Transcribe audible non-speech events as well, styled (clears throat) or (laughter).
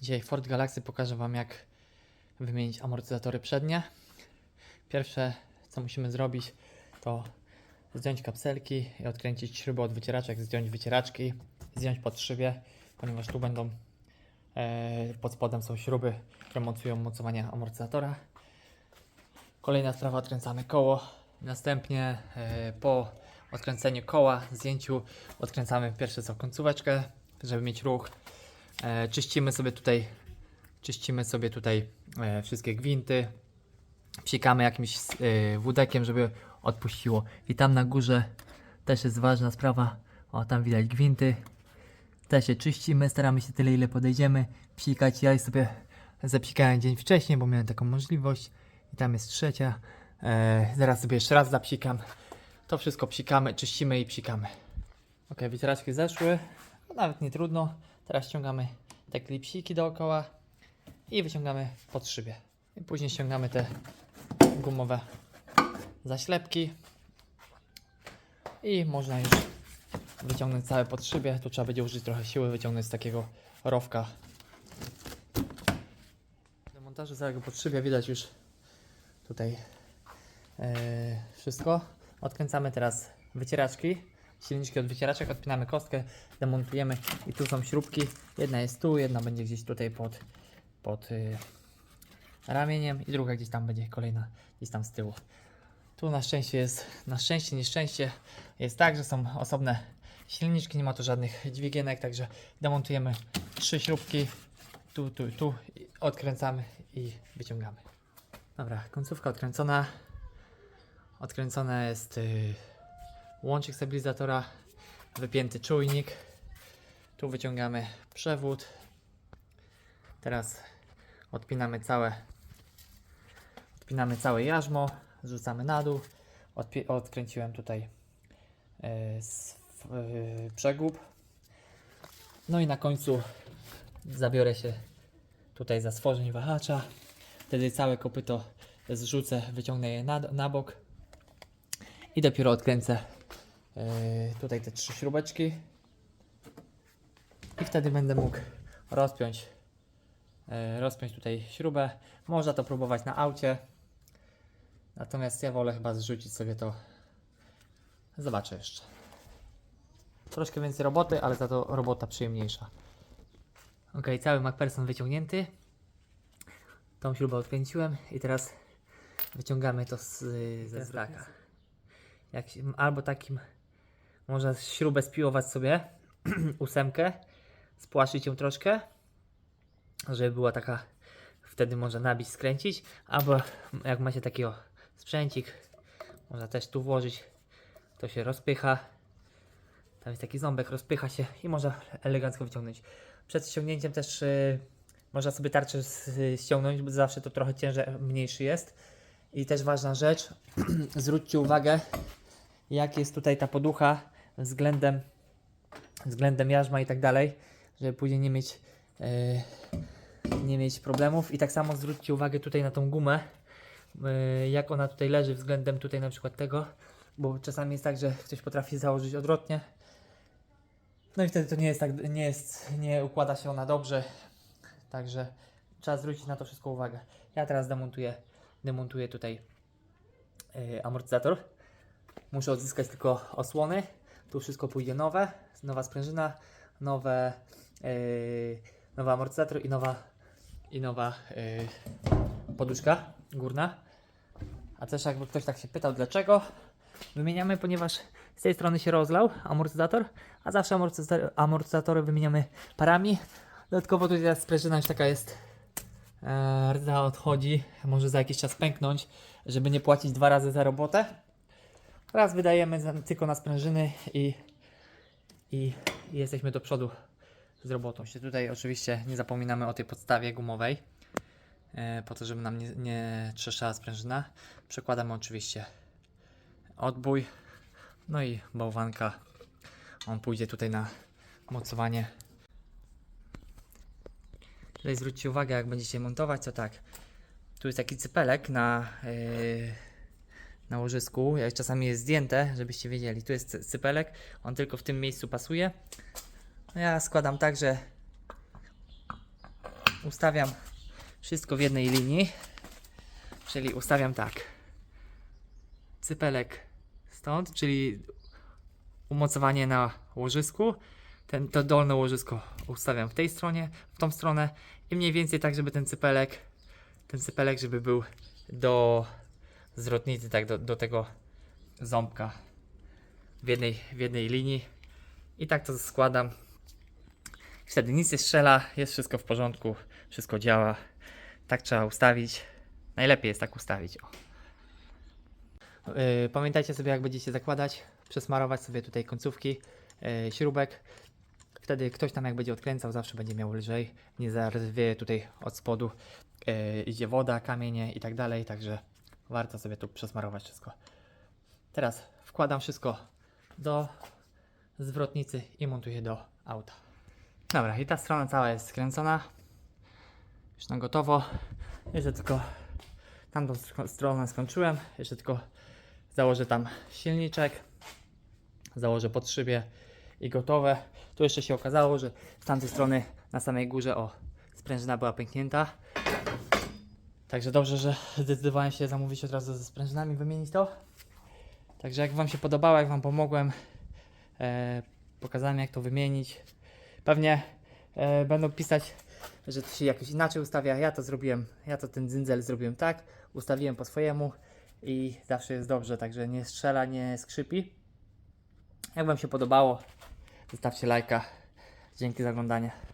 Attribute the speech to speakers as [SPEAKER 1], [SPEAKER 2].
[SPEAKER 1] Dzisiaj w Ford Galaxy pokażę Wam jak wymienić amortyzatory przednie. Pierwsze co musimy zrobić to zdjąć kapselki i odkręcić śruby od wycieraczek, zdjąć wycieraczki, zdjąć pod szybie, ponieważ tu będą e, pod spodem są śruby, które mocują mocowanie amortyzatora. Kolejna sprawa, odkręcamy koło. Następnie e, po odkręceniu koła, zdjęciu, odkręcamy pierwsze co końcóweczkę, żeby mieć ruch. E, czyścimy sobie tutaj, czyścimy sobie tutaj e, wszystkie gwinty. Psikamy jakimś e, wódekiem, żeby odpuściło. I tam na górze też jest ważna sprawa. O, tam widać gwinty. Też je czyścimy, staramy się tyle ile podejdziemy. Psikać. Ja sobie zapsikałem dzień wcześniej, bo miałem taką możliwość. I tam jest trzecia. E, zaraz sobie jeszcze raz zapsikam. To wszystko psikamy, czyścimy i psikamy. Ok, wycieraczki zeszły. No, nawet nie trudno. Teraz ściągamy te klipsiki dookoła i wyciągamy pod szybie. I później ściągamy te gumowe zaślepki i można już wyciągnąć całe pod szybie. Tu trzeba będzie użyć trochę siły, wyciągnąć z takiego rowka. Do montażu całego pod szybie widać już tutaj e, wszystko. Odkręcamy teraz wycieraczki, silniczki od wycieraczek, odpinamy kostkę, demontujemy i tu są śrubki. Jedna jest tu, jedna będzie gdzieś tutaj pod, pod y, ramieniem i druga gdzieś tam będzie kolejna gdzieś tam z tyłu. Tu na szczęście jest, na szczęście, nieszczęście jest tak, że są osobne silniczki, nie ma tu żadnych dźwigienek, także demontujemy trzy śrubki, tu, tu, tu, odkręcamy i wyciągamy. Dobra, końcówka odkręcona. Odkręcony jest y, łącznik stabilizatora, wypięty czujnik. Tu wyciągamy przewód. Teraz odpinamy całe odpinamy całe jarzmo, zrzucamy na dół. Odpi- odkręciłem tutaj y, s- w- y, przegub. No i na końcu zabiorę się tutaj za stworzeń wahacza. Wtedy całe kopyto zrzucę, wyciągnę je na, na bok i dopiero odkręcę yy, tutaj te trzy śrubeczki i wtedy będę mógł rozpiąć yy, rozpiąć tutaj śrubę. Można to próbować na aucie. Natomiast ja wolę chyba zrzucić sobie to. Zobaczę jeszcze. Troszkę więcej roboty, ale za to robota przyjemniejsza. Ok, cały MacPherson wyciągnięty. Tą śrubę odkręciłem i teraz wyciągamy to z, ze zraka. Jak, albo takim można śrubę spiłować sobie, (clears throat) ósemkę, spłaszyć ją troszkę, żeby była taka, wtedy można nabić, skręcić, albo jak macie taki o, sprzęcik, można też tu włożyć, to się rozpycha, tam jest taki ząbek, rozpycha się i można elegancko wyciągnąć. Przed ściągnięciem też y, można sobie tarczę ściągnąć, bo zawsze to trochę ciężar mniejszy jest. I też ważna rzecz, (clears throat) zwróćcie uwagę, jak jest tutaj ta poducha względem, względem jarzma i tak dalej, żeby później nie mieć, y, nie mieć problemów. I tak samo zwróćcie uwagę tutaj na tą gumę, y, jak ona tutaj leży względem tutaj na przykład tego, bo czasami jest tak, że ktoś potrafi założyć odwrotnie. No i wtedy to nie jest tak, nie jest, nie układa się ona dobrze. Także trzeba zwrócić na to wszystko uwagę. Ja teraz demontuję, demontuję tutaj yy, amortyzator. Muszę odzyskać tylko osłony. Tu wszystko pójdzie nowe, nowa sprężyna, nowe, yy, nowy amortyzator i nowa, i nowa yy, poduszka górna. A też jakby ktoś tak się pytał dlaczego, wymieniamy, ponieważ z tej strony się rozlał amortyzator, a zawsze amortyzator, amortyzatory wymieniamy parami. Dodatkowo tutaj ta sprężyna już taka jest e, rdza odchodzi, może za jakiś czas pęknąć, żeby nie płacić dwa razy za robotę. Raz wydajemy tylko na sprężyny i, i, jesteśmy do przodu z robotą. Tutaj oczywiście nie zapominamy o tej podstawie gumowej, e, po to, żeby nam nie, nie sprężyna. Przekładamy oczywiście odbój, no i bałwanka. On pójdzie tutaj na mocowanie. Tutaj zwróćcie uwagę, jak będziecie montować, to tak. Tu jest taki cypelek na, yy, na łożysku. Jak czasami jest zdjęte, żebyście wiedzieli. Tu jest cy- cypelek, on tylko w tym miejscu pasuje. No Ja składam tak, że ustawiam wszystko w jednej linii. Czyli ustawiam tak. Cypelek stąd, czyli umocowanie na łożysku. Ten, to dolne łożysko ustawiam w tej stronie, w tą stronę i mniej więcej tak, żeby ten cypelek, ten cypelek, żeby był do zwrotnicy, tak do, do tego ząbka w jednej, w jednej linii. I tak to składam. Wtedy nic nie strzela, jest wszystko w porządku, wszystko działa. Tak trzeba ustawić. Najlepiej jest tak ustawić. O. Yy, pamiętajcie sobie, jak będziecie zakładać, przesmarować sobie tutaj końcówki yy, śrubek. Wtedy ktoś tam jak będzie odkręcał, zawsze będzie miał lżej. Nie zarwie tutaj od spodu yy, idzie woda, kamienie i tak dalej. Także warto sobie tu przesmarować wszystko. Teraz wkładam wszystko do zwrotnicy i montuję do auta. Dobra, i ta strona cała jest skręcona. Już na gotowo. Jeszcze tylko tamtą stronę skończyłem. Jeszcze tylko założę tam silniczek. Założę pod szybie i gotowe. Tu jeszcze się okazało, że z tamtej strony na samej górze o sprężyna była pęknięta. Także dobrze, że zdecydowałem się zamówić od razu ze sprężynami, wymienić to. Także jak Wam się podobało, jak Wam pomogłem, e, pokazałem jak to wymienić. Pewnie e, będą pisać, że to się jakoś inaczej ustawia. Ja to zrobiłem, ja to ten dzyndzel zrobiłem tak, ustawiłem po swojemu i zawsze jest dobrze, także nie strzela, nie skrzypi. Jak Wam się podobało, zostawcie lajka. Dzięki za oglądanie.